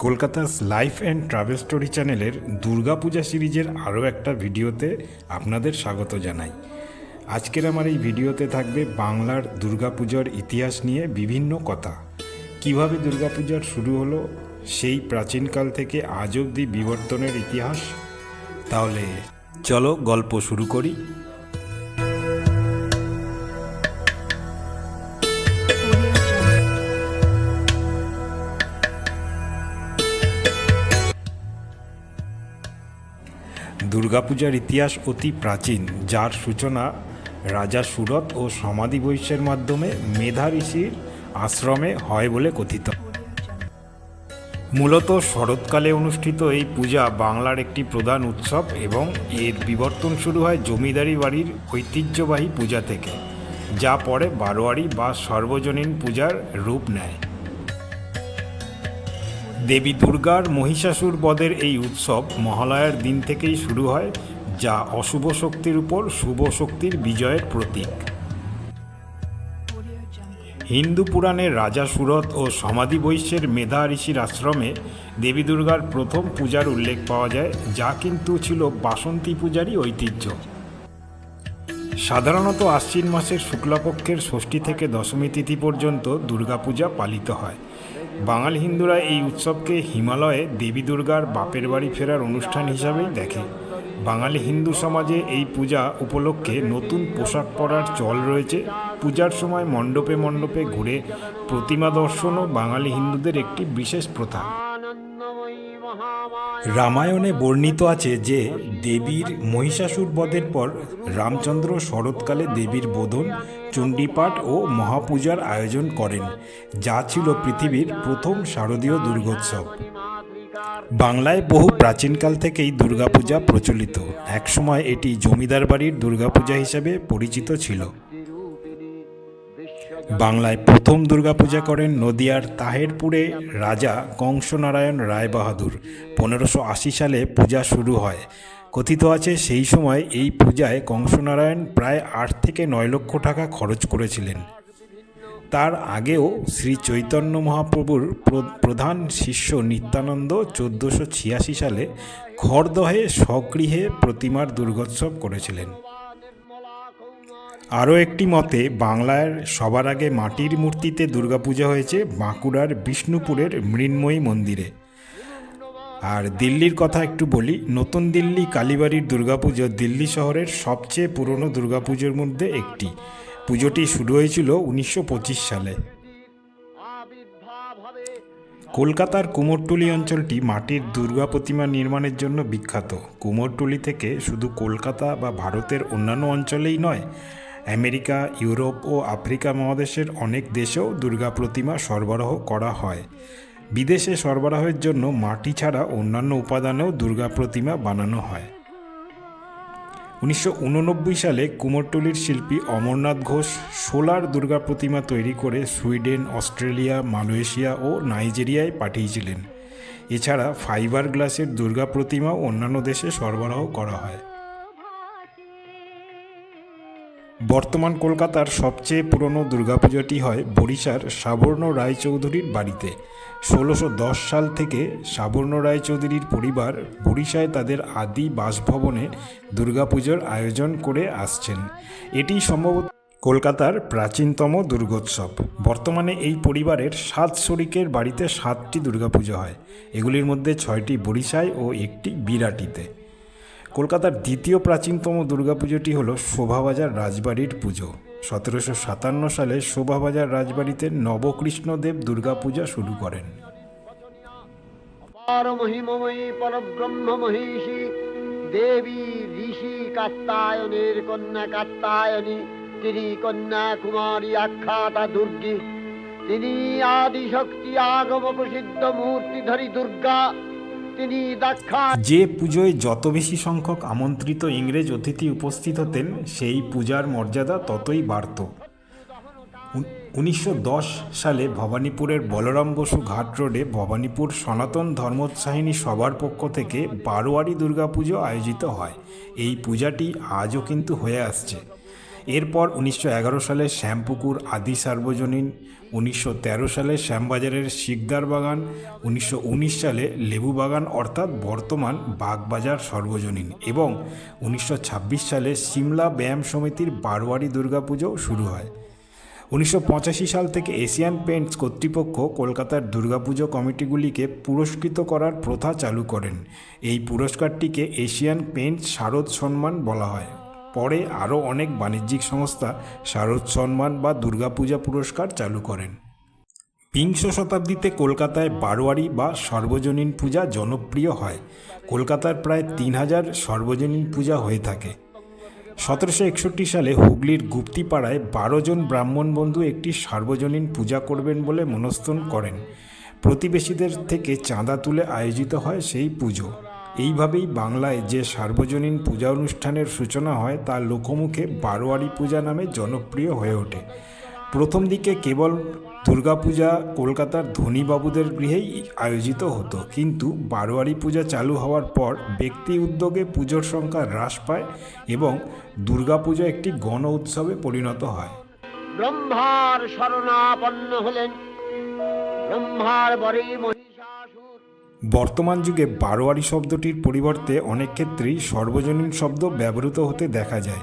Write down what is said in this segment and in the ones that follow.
কলকাতার life and travel story চ্যানেলের দুর্গাপূজা সিরিজের আরও একটা ভিডিওতে আপনাদের স্বাগত জানাই। আজকের আমার এই ভিডিওতে থাকবে বাংলার দুর্গাপূজার ইতিহাস নিয়ে বিভিন্ন কথা। কীভাবে দুর্গাপূজার শুরু হলো, সেই প্রাচীনকাল থেকে আজ অবধি বিবর্তনের ইতিহাস? তাহলে চলো গল্প শুরু করি। দুর্গাপূজার ইতিহাস অতি প্রাচীন, যার সূচনা রাজা সুরত ও সমাধি বৈশ্যের মাধ্যমে মেধা ঋষির আশ্রমে হয় বলে কথিত। মূলত শরৎকালে অনুষ্ঠিত এই পূজা বাংলার একটি প্রধান উৎসব এবং এর বিবর্তন শুরু হয় জমিদারি বাড়ির ঐতিহ্যবাহী পূজা থেকে, যা পরে বারোয়ারি বা সর্বজনীন পূজার রূপ নেয়। দেবী দুর্গার মহিষাসুর বধের এই উৎসব মহালয়ার দিন থেকেই শুরু হয়, যা অশুভ শক্তির উপর শুভ শক্তির বিজয়ের প্রতীক। হিন্দু পুরাণে রাজা সুরত ও সমাধি বৈশ্যের মেধা ঋষির আশ্রমে দেবী দুর্গার প্রথম পূজার উল্লেখ পাওয়া যায়, যা কিন্তু ছিল বাসন্তী পূজারই ঐতিহ্য। সাধারণত আশ্বিন মাসের শুক্লাপক্ষের ষষ্ঠী থেকে দশমী তিথি পর্যন্ত দুর্গাপূজা পালিত হয়। বাঙালি হিন্দুরা এই উৎসবকে হিমালয়ে দেবী দুর্গার বাপের বাড়ি ফেরার অনুষ্ঠান হিসাবেই দেখে। বাঙালি হিন্দু সমাজে এই পূজা উপলক্ষে নতুন পোশাক পরার চল রয়েছে। পূজার সময় মণ্ডপে মণ্ডপে ঘুরে প্রতিমা দর্শনও বাঙালি হিন্দুদের একটি বিশেষ প্রথা। রামায়ণে বর্ণিত আছে যে দেবীর মহিষাসুর বধের পর রামচন্দ্র শরৎকালে দেবীর বোধন, চণ্ডীপাঠ ও মহাপূজার আয়োজন করেন, যা ছিল পৃথিবীর প্রথম শারদীয় দুর্গোৎসব। বাংলায় বহু প্রাচীনকাল থেকেই দুর্গাপূজা প্রচলিত। একসময় এটি জমিদার বাড়ির দুর্গাপূজা হিসেবে পরিচিত ছিল। বাংলায় প্রথম দুর্গাপূজা করেন নদিয়ার তাহেরপুরে রাজা কংসনারায়ণ রায়বাহাদুর। পনেরোশো আশি সালে পূজা শুরু হয়। কথিত আছে সেই সময় এই পূজায় কংসনারায়ণ প্রায় আট থেকে নয় লক্ষ টাকা খরচ করেছিলেন। তার আগেও শ্রী চৈতন্য মহাপ্রভুর প্র- প্রধান শিষ্য নিত্যানন্দ চোদ্দোশো ছিয়াশি সালে খড়দহে স্বগৃহে প্রতিমার দুর্গোৎসব করেছিলেন। আরও একটি মতে, বাংলার সবার আগে মাটির মূর্তিতে দুর্গাপূজা হয়েছে বাঁকুড়ার বিষ্ণুপুরের মৃন্ময়ী মন্দিরে। আর দিল্লির কথা একটু বলি, নতুন দিল্লি কালীবাড়ির দুর্গাপুজো দিল্লি শহরের সবচেয়ে পুরনো দুর্গাপুজোর মধ্যে একটি। পুজোটি শুরু হয়েছিল উনিশশো পঁচিশ সালে। কলকাতার কুমোরটুলি অঞ্চলটি মাটির দুর্গা প্রতিমা নির্মাণের জন্য বিখ্যাত। কুমোরটুলি থেকে শুধু কলকাতা বা ভারতের অন্যান্য অঞ্চলেই নয় আমেরিকা, ইউরোপ ও আফ্রিকা মহাদেশের অনেক দেশেও দুর্গা প্রতিমা সরবরাহ করা হয়। বিদেশে সরবরাহের জন্য মাটি ছাড়া অন্যান্য উপাদানেও দুর্গা প্রতিমা বানানো হয়। উনিশশো উননব্বই সালে কুমোরটুলির শিল্পী অমরনাথ ঘোষ সোলার দুর্গা প্রতিমা তৈরি করে সুইডেন, অস্ট্রেলিয়া, মালয়েশিয়া ও নাইজেরিয়ায় পাঠিয়েছিলেন। এছাড়া ফাইবার গ্লাসের দুর্গা প্রতিমাও অন্যান্য দেশে সরবরাহ করা হয়। বর্তমান কলকাতার সবচেয়ে পুরনো দুর্গাপুজোটি হয় বরিশার সাবর্ণ রায়চৌধুরীর বাড়িতে। ষোলোশো সাল থেকে সাবর্ণ রায়চৌধুরীর পরিবার বরিশায় তাদের আদি বাসভবনে দুর্গাপুজোর আয়োজন করে আসছেন। এটি সম্ভবত কলকাতার প্রাচীনতম দুর্গোৎসব। বর্তমানে এই পরিবারের সাত শরিকের বাড়িতে সাতটি দুর্গাপুজো হয়। এগুলির মধ্যে ছয়টি বরিশায় ও একটি বিরাটিতে। কলকাতার দ্বিতীয় প্রাচীনতম দুর্গাপুজোটি হল শোভাবাজার রাজবাড়ির পুজো। সতেরোশো সাতান্ন সালে শোভাবাজার রাজবাড়িতে নবকৃষ্ণদেব দুর্গাপূজা শুরু করেন। দেবী ঋষি কাত্তায়নের কন্যা কাত্তায়নী তিনি কন্যা কুমারী আখ্যাতা দুর্গী। তিনি আদিশক্তি আগম প্রসিদ্ধ মূর্তিধরী দুর্গা। যে পুজোয় যত বেশি সংখ্যক আমন্ত্রিত ইংরেজ অতিথি উপস্থিত হতেন, সেই পূজার মর্যাদা ততই বাড়ত। উনিশশো দশ সালে ভবানীপুরের বলরাম বসু ঘাট রোডে ভবানীপুর সনাতন ধর্মোৎসাহিনী সবার পক্ষ থেকে বারোয়ারি দুর্গাপুজো আয়োজিত হয়। এই পূজাটি আজও কিন্তু হয়ে আসছে। এরপর উনিশশো এগারো সালে শ্যামপুকুর আদি সার্বজনীন, উনিশশো তেরো সালে শ্যামবাজারের শিকদার বাগান, উনিশশো উনিশ সালে লেবু বাগান অর্থাৎ বর্তমান বাগবাজার সর্বজনীন এবং উনিশশো ছাব্বিশ সালে সিমলা ব্যায়াম সমিতির বারোয়ারি দুর্গাপুজো শুরু হয়। উনিশশো পঁচাশি সাল থেকে এশিয়ান পেন্টস কর্তৃপক্ষ কলকাতার দুর্গাপুজো কমিটিগুলিকে পুরস্কৃত করার প্রথা চালু করেন। এই পুরস্কারটিকে এশিয়ান পেন্টস শারদ সম্মান বলা হয়। পরে আরও অনেক বাণিজ্যিক সংস্থা শারদ সম্মান বা দুর্গাপূজা পুরস্কার চালু করেন। বিংশ শতাব্দীতে কলকাতায় বারোয়ারি বা সর্বজনীন পূজা জনপ্রিয় হয়। কলকাতার প্রায় তিন হাজার সর্বজনীন পূজা হয়ে থাকে। সতেরোশো একষট্টি সালে হুগলির গুপ্তিপাড়ায় বারো জন ব্রাহ্মণ বন্ধু একটি সার্বজনীন পূজা করবেন বলে মনস্থন করেন। প্রতিবেশীদের থেকে চাঁদা তুলে আয়োজিত হয় সেই পুজো। এইভাবেই বাংলায় যে সার্বজনীন পূজা অনুষ্ঠানের সূচনা হয়, তা লোকমুখে বারোয়ারি পূজা নামে জনপ্রিয় হয়ে ওঠে। প্রথম দিকে কেবল দুর্গাপূজা কলকাতার ধনীবাবুদের গৃহেই আয়োজিত হতো, কিন্তু বারোয়ারি পূজা চালু হওয়ার পর ব্যক্তি উদ্যোগে পুজোর সংখ্যা হ্রাস পায় এবং দুর্গাপূজা একটি গণ উৎসবে পরিণত হয়। ব্রহ্মার শরণাপন্ন হলেন। ব্রহ্মার বরে মহিষাসুর বর্তমান যুগে বারোয়ারি শব্দটির পরিবর্তে অনেক ক্ষেত্রেই সর্বজনীন শব্দ ব্যবহৃত হতে দেখা যায়।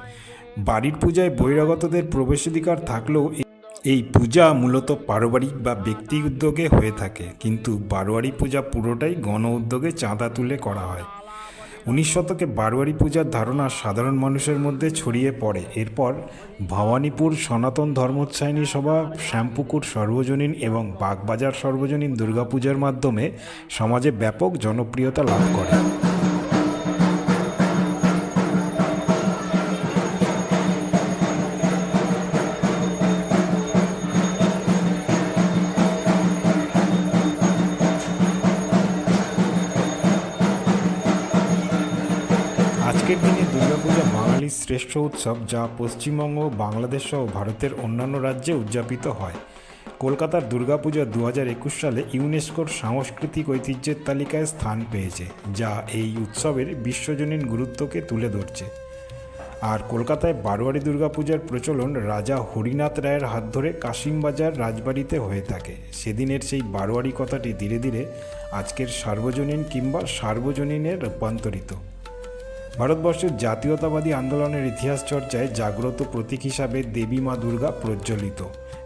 বাড়ির পূজায় বহিরাগতদের প্রবেশাধিকার থাকলেও এই পূজা মূলত পারিবারিক বা ব্যক্তি উদ্যোগে হয়ে থাকে। কিন্তু বারোয়ারি পূজা পুরোটাই গণ উদ্যোগে চাঁদা তুলে করা হয়। উনিশ শতকে বারোয়ারি পূজার ধারণা সাধারণ মানুষের মধ্যে ছড়িয়ে পড়ে। এরপর ভবানীপুর সনাতন ধর্মোৎসাহিনী সভা, শ্যামপুকুর সর্বজনীন এবং বাগবাজার সর্বজনীন দুর্গাপূজার মাধ্যমে সমাজে ব্যাপক জনপ্রিয়তা লাভ করে। আজকের দিনে দুর্গাপূজা বাঙালির শ্রেষ্ঠ উৎসব যা পশ্চিমবঙ্গ, বাংলাদেশ সহ ভারতের অন্যান্য রাজ্যে উদযাপিত হয়। কলকাতার দুর্গাপূজা দু হাজার একুশ সালে ইউনেস্কোর সাংস্কৃতিক ঐতিহ্যের তালিকায় স্থান পেয়েছে, যা এই উৎসবের বিশ্বজনীন গুরুত্বকে তুলে ধরছে। আর কলকাতায় বারোয়ারি দুর্গাপূজার প্রচলন রাজা হরিনাথ রায়ের হাত ধরে কাশিমবাজার রাজবাড়িতে হয়ে থাকে। সেদিনের সেই বারোয়ারি কথাটি ধীরে ধীরে আজকের সার্বজনীন কিংবা সার্বজনীনে রূপান্তরিত। ভারতবর্ষের জাতীয়তাবাদী আন্দোলনের ইতিহাস চর্চায় জাগ্রত প্রতীক হিসাবে দেবী মা দুর্গা প্রজ্বলিত।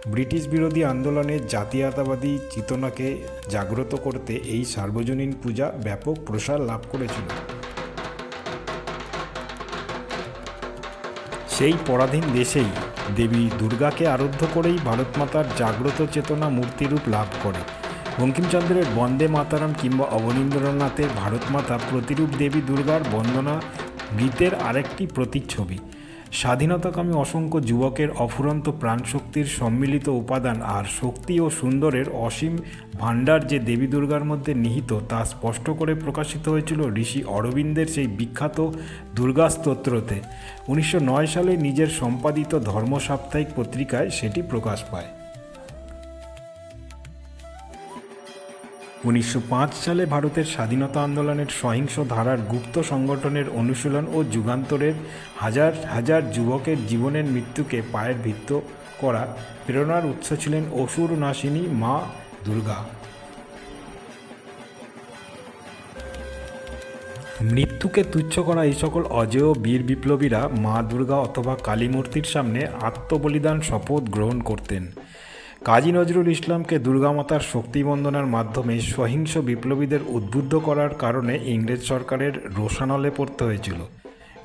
ব্রিটিশ বিরোধী আন্দোলনে জাতীয়তাবাদী চেতনাকে জাগ্রত করতে এই সার্বজনীন পূজা ব্যাপক প্রসার লাভ করেছিল। সেই পরাধীন দেশেই দেবী দুর্গাকে আরাধ্য করেই ভারতমাতার জাগ্রত চেতনা মূর্তিরূপ লাভ করে। বঙ্কিমচন্দ্রের বন্দে মাতারাম কিংবা অবনীন্দ্রনাথের ভারতমাতা প্রতিরূপ দেবী দুর্গার বন্দনা গীতের আরেকটি প্রতিচ্ছবি। স্বাধীনতাকামী অসংখ্য যুবকের অফুরন্ত প্রাণশক্তির সম্মিলিত উপাদান আর শক্তি ও সুন্দরের অসীম ভাণ্ডার যে দেবী দুর্গার মধ্যে নিহিত তা স্পষ্ট করে প্রকাশিত হয়েছিল ঋষি অরবিন্দের সেই বিখ্যাত দুর্গা স্তোত্রতে। উনিশশো নয় সালে নিজের সম্পাদিত ধর্ম সাপ্তাহিক পত্রিকায় সেটি প্রকাশ পায়। উনিশশো পাঁচ সালে ভারতের স্বাধীনতা আন্দোলনের সহিংস ধারার গুপ্ত সংগঠনের অনুশীলন ও যুগান্তরের হাজার হাজার যুবকের জীবনের মৃত্যুকে পায়ের ভিত্ত করা প্রেরণার উৎস ছিলেন অসুর নাশিনী মা দুর্গা। মৃত্যুকে তুচ্ছ করা এই সকল অজেয় বীর বিপ্লবীরা মা দুর্গা অথবা কালীমূর্তির সামনে আত্মবলিদান শপথ গ্রহণ করতেন। কাজী নজরুল ইসলামকে দুর্গামাতার শক্তি বন্দনার মাধ্যমে সহিংস বিপ্লবীদের উদ্বুদ্ধ করার কারণে ইংরেজ সরকারের রোষানলে পড়তে হয়েছিল।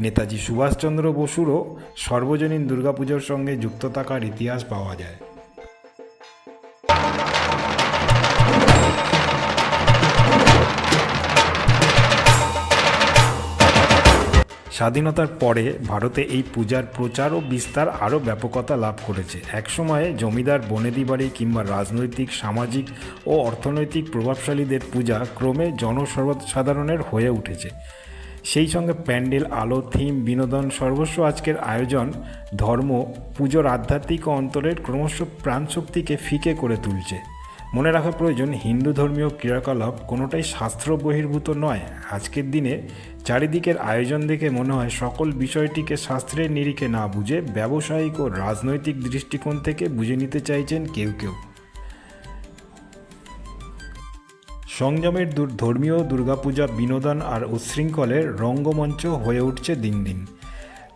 নেতাজি সুভাষচন্দ্র বসুরও সর্বজনীন দুর্গাপুজোর সঙ্গে যুক্ত থাকার ইতিহাস পাওয়া যায়। স্বাধীনতার পরে ভারতে এই পূজার প্রচার ও বিস্তার আরও ব্যাপকতা লাভ করেছে। একসময়ে জমিদার বনেদি বাড়ি কিংবা রাজনৈতিক, সামাজিক ও অর্থনৈতিক প্রভাবশালীদের পূজা ক্রমে জনসর্বসাধারণের হয়ে উঠেছে। সেই সঙ্গে প্যান্ডেল, আলো, থিম, বিনোদন, সর্বস্ব আজকের আয়োজন ধর্ম, পুজোর আধ্যাত্মিক অন্তরের ক্রমশ প্রাণশক্তিকে ফিকে করে তুলছে। মনে রাখা প্রয়োজন, হিন্দু ধর্মীয় ক্রিয়াকলাপ কোনোটাই শাস্ত্র বহির্ভূত নয়। আজকের দিনে চারিদিকের আয়োজন দেখে মনে হয় সকল বিষয়টিকে শাস্ত্রের নিরিখে না বুঝে ব্যবসায়িক ও রাজনৈতিক দৃষ্টিকোণ থেকে বুঝে নিতে চাইছেন কেউ কেউ। সংযমের ধর্মীয় দুর্গাপূজা, বিনোদন আর উচ্ছৃঙ্খলের রঙ্গমঞ্চ হয়ে উঠছে দিন দিন।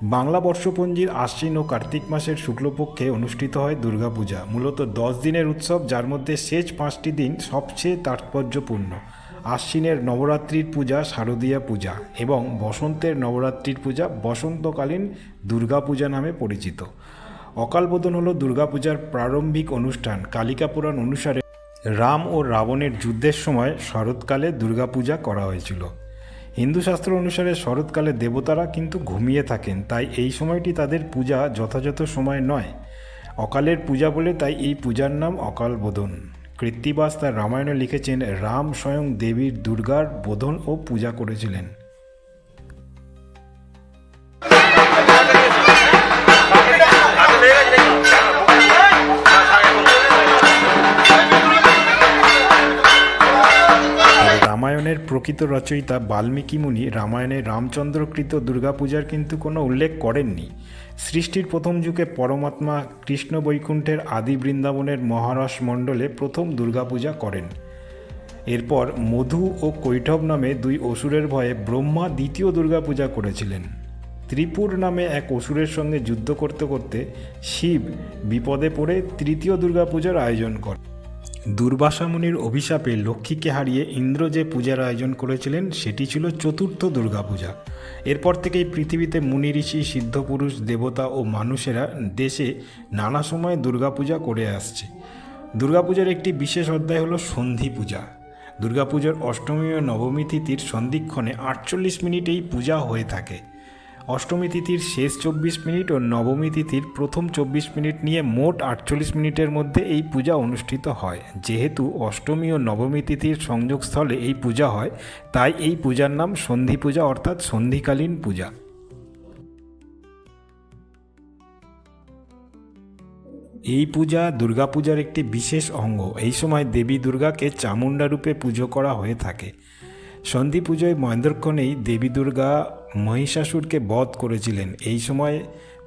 বাংলা বর্ষপঞ্জির আশ্বিন ও কার্তিক মাসের শুক্লপক্ষে অনুষ্ঠিত হয় দুর্গাপূজা। মূলত দশ দিনের উৎসব, যার মধ্যে শেষ পাঁচটি দিন সবচেয়ে তাৎপর্যপূর্ণ। আশ্বিনের নবরাত্রির পূজা, শারদীয়া পূজা এবং বসন্তের নবরাত্রির পূজা বসন্তকালীন দুর্গাপূজা নামে পরিচিত। অকালবোধন হল দুর্গাপূজার প্রারম্ভিক অনুষ্ঠান। কালিকা পুরাণ অনুসারে রাম ও রাবণের যুদ্ধের সময় শরৎকালে দুর্গাপূজা করা হয়েছিল। হিন্দু শাস্ত্র অনুসারে শরৎকালে দেবতারা কিন্তু ঘুমিয়ে থাকেন, তাই এই সময়টি তাদের পূজা যথাযথ সময় নয়। অকালের পূজা বলে তাই এই পূজার নাম অকাল বোধন কৃত্তিবাস তার রামায়ণে লিখেছেন, রাম স্বয়ং দেবীর দুর্গার বোধন ও পূজা করেছিলেন। প্রকৃত রচয়িতা বাল্মীকি মুনি রামায়ণে রামচন্দ্রকৃত দুর্গাপূজার কিন্তু কোনো উল্লেখ করেননি। সৃষ্টির প্রথম যুগে পরমাত্মা কৃষ্ণ বৈকুণ্ঠের আদি বৃন্দাবনের মহারস মণ্ডলে প্রথম দুর্গাপূজা করেন। এরপর মধু ও কৈঠব নামে দুই অসুরের ভয়ে ব্রহ্মা দ্বিতীয় দুর্গাপূজা করেছিলেন। ত্রিপুর নামে এক অসুরের সঙ্গে যুদ্ধ করতে করতে শিব বিপদে পড়ে তৃতীয় দুর্গাপূজার আয়োজন করেন। দুর্বাসা মুনির অভিশাপে লক্ষ্মীকে হারিয়ে ইন্দ্র যে পূজার আয়োজন করেছিলেন, সেটি ছিল চতুর্থ দুর্গাপূজা। এরপর থেকেই পৃথিবীতে মুনি ঋষি সিদ্ধপুরুষ দেবতা ও মানুষেরা দেশে নানা সময়ে দুর্গাপূজা করে আসছে। দুর্গাপূজার একটি বিশেষ অধ্যায় হলো সন্ধি পূজা। দুর্গাপূজার অষ্টমী ও নবমী তিথির সন্ধিক্ষণে আটচল্লিশ মিনিটেই পূজা হয়ে থাকে। অষ্টমী তিথির শেষ চব্বিশ মিনিট ও নবমী তিথির প্রথম চব্বিশ মিনিট নিয়ে মোট আটচল্লিশ মিনিটের মধ্যে এই পূজা অনুষ্ঠিত হয়। যেহেতু অষ্টমী ও নবমী তিথির সংযোগস্থলে এই পূজা হয়, তাই এই পূজার নাম সন্ধি পূজা অর্থাৎ সন্ধিকালীন পূজা। এই পূজা দুর্গাপূজার একটি বিশেষ অঙ্গ। এই সময় দেবী দুর্গাকে চামুণ্ডা রূপে পুজো করা হয়ে থাকে। সন্ধি পুজোয় মহেন্দ্রক্ষণেই দেবী দুর্গা মহিষাসুরকে বধ করেছিলেন। এই সময়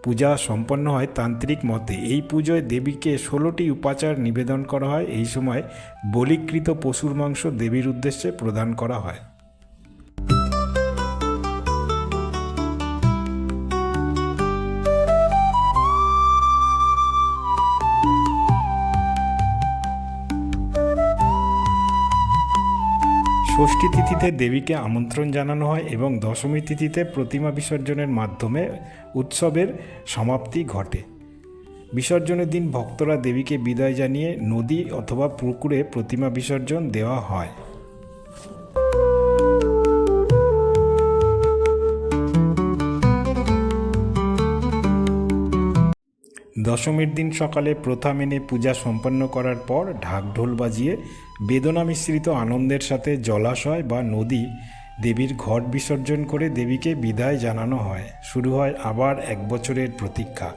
পূজা সম্পন্ন হয় তান্ত্রিক মতে। এই পুজোয় দেবীকে ষোলোটি উপাচার নিবেদন করা হয়। এই সময় বলিকৃত পশুর মাংস দেবীর উদ্দেশ্যে প্রদান করা হয়। ষষ্ঠী তিথিতে দেবীকে আমন্ত্রণ জানানো হয় এবং দশমী তিথিতে প্রতিমা বিসর্জনের মাধ্যমে উৎসবের সমাপ্তি ঘটে। বিসর্জনের দিন ভক্তরা দেবীকে বিদায় জানিয়ে নদী অথবা পুকুরে প্রতিমা বিসর্জন দেওয়া হয়। দশমীর দিন সকালে প্রথা মেনে পূজা সম্পন্ন করার পর ঢাকঢোল বাজিয়ে বেদনা মিশ্রিত আনন্দের সাথে জলাশয় বা নদী দেবীর ঘট বিসর্জন করে দেবীকে বিদায় জানানো হয়। শুরু হয় আবার এক বছরের প্রতীক্ষা।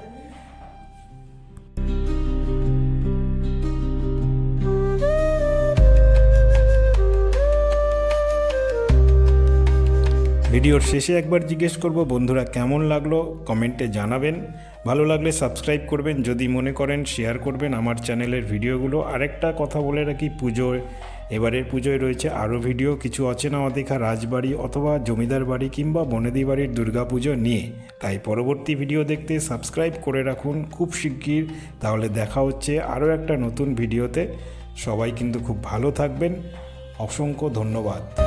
ভিডিওর শেষে একবার জিজ্ঞেস করব, বন্ধুরা কেমন লাগল? কমেন্টে জানাবেন। ভালো লাগলে সাবস্ক্রাইব করবেন, যদি মনে করেন শেয়ার করবেন আমার চ্যানেলের ভিডিওগুলো। আরেকটা কথা বলে রাখি, পুজোয়, এবারের পুজোয় রয়েছে আরও ভিডিও। কিছু অচেনা অদেখা রাজবাড়ি অথবা জমিদার বাড়ি কিংবা বনেদি বাড়ির দুর্গাপুজো নিয়ে। তাই পরবর্তী ভিডিও দেখতে সাবস্ক্রাইব করে রাখুন খুব শিগগির। তাহলে দেখা হচ্ছে আরও একটা নতুন ভিডিওতে। সবাই কিন্তু খুব ভালো থাকবেন। অসংখ্য ধন্যবাদ।